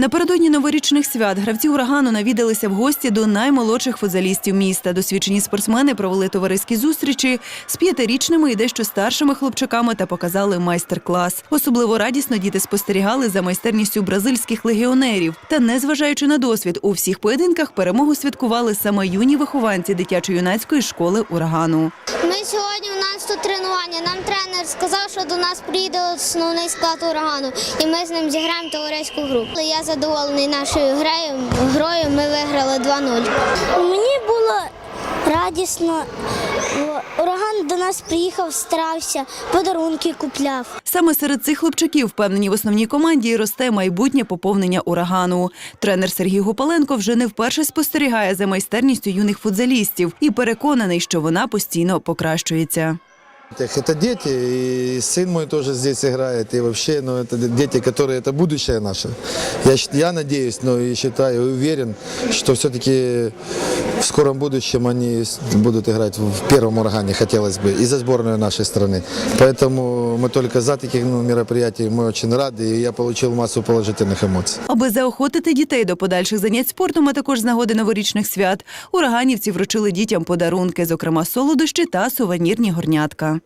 Напередодні новорічних свят гравці урагану навідалися в гості до наймолодших футзалістів міста. Досвідчені спортсмени провели товариські зустрічі з п'ятирічними і дещо старшими хлопчаками та показали майстер-клас. Особливо радісно діти спостерігали за майстерністю бразильських легіонерів. Та, незважаючи на досвід, у всіх поєдинках перемогу святкували саме юні вихованці дитячо-юнацької школи урагану. Ми сьогодні у нас тут тренування. Нам тренер сказав, що до нас приїде основний склад урагану, і ми з ним зіграємо товариську гру. Я задоволений нашою грою. Грою ми виграли 2-0. Мені було радісно. Нас приїхав, старався, подарунки купляв. Саме серед цих хлопчаків, впевнені в основній команді, росте майбутнє поповнення урагану. Тренер Сергій Гупаленко вже не вперше спостерігає за майстерністю юних футзалістів і переконаний, що вона постійно покращується. Это дети, и сын мой тоже здесь играет, и вообще, ну, это дети, которые, это будущее наше. Я, щ- я надеюсь, но и считаю, и уверен, что все-таки в скором будущем они с- будут играть в первом урагане, хотелось бы, и за сборную нашей страны. Поэтому мы только за таких ну, мероприятий, мы очень рады, и я получил массу положительных эмоций. Аби заохотити дітей до подальших занять спортом, а також з нагоди новорічних свят, ураганівці вручили дітям подарунки, зокрема солодощі та сувенірні горнятка.